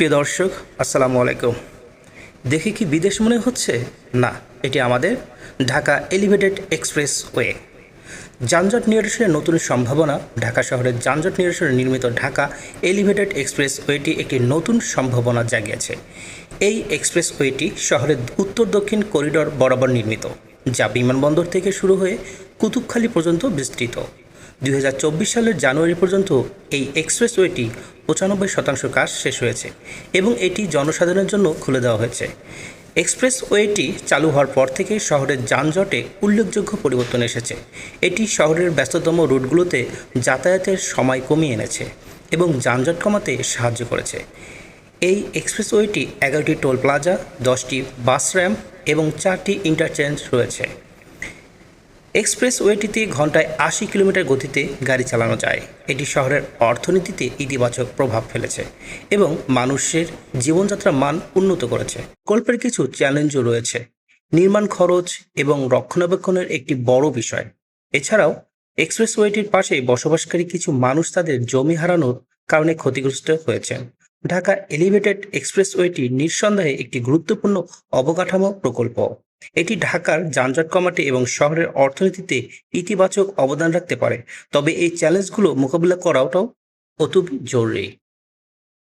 প্রিয় দর্শক, আসসালামু আলাইকুম। দেখে কি বিদেশ মনে হচ্ছে? না, এটি আমাদের ঢাকা এলিভেটেড এক্সপ্রেস ওয়ে যানজট নিরসনের নতুন সম্ভাবনা, ঢাকা শহরের যানজট নিরসনে নির্মিত ঢাকা এলিভেটেড এক্সপ্রেস ওয়েটি একটি নতুন সম্ভাবনা জাগিয়েছে। এই এক্সপ্রেস ওয়েটি শহরের উত্তর দক্ষিণ করিডোর বরাবর নির্মিত, যা বিমানবন্দর থেকে শুরু হয়ে কুতুবখালী পর্যন্ত বিস্তৃত। দুই হাজার চব্বিশ সালের জানুয়ারি পর্যন্ত এই এক্সপ্রেসওয়েটি পঁচানব্বই শতাংশ কাজ শেষ হয়েছে এবং এটি জনসাধারণের জন্য খুলে দেওয়া হয়েছে। এক্সপ্রেসওয়েটি চালু হওয়ার পর থেকে শহরের যানজটে উল্লেখযোগ্য পরিবর্তন এসেছে। এটি শহরের ব্যস্ততম রুটগুলোতে যাতায়াতের সময় কমিয়ে এনেছে এবং যানজট কমাতে সাহায্য করেছে। এই এক্সপ্রেসওয়েটি এগারোটি টোল প্লাজা, দশটি বাস র্যাম্প এবং চারটি ইন্টারচেঞ্জ রয়েছে। এক্সপ্রেসওয়েটিতে ঘন্টায় আশি কিলোমিটার গতিতে গাড়ি চালানো যায়। এটি শহরের অর্থনীতিতে ইতিবাচক প্রভাব ফেলেছে এবং মানুষের জীবনযাত্রার মান উন্নত করেছে। গল্পের কিছু চ্যালেঞ্জও রয়েছে। নির্মাণ খরচ এবং রক্ষণাবেক্ষণের একটি বড় বিষয়। এছাড়াও, এক্সপ্রেসওয়েটির পাশে বসবাসকারী কিছু মানুষ তাদের জমি হারানোর কারণে ক্ষতিগ্রস্ত হয়েছেন ঢাকা এলিভেটেড এক্সপ্রেসওয়েটি নিঃসন্দেহে একটি গুরুত্বপূর্ণ অবকাঠামো প্রকল্প। এটি ঢাকার যানজট কমাতে এবং শহরের অর্থনীতিতে ইতিবাচক অবদান রাখতে পারে। তবে এই চ্যালেঞ্জগুলো মোকাবিলা করাটাও অতি জরুরি।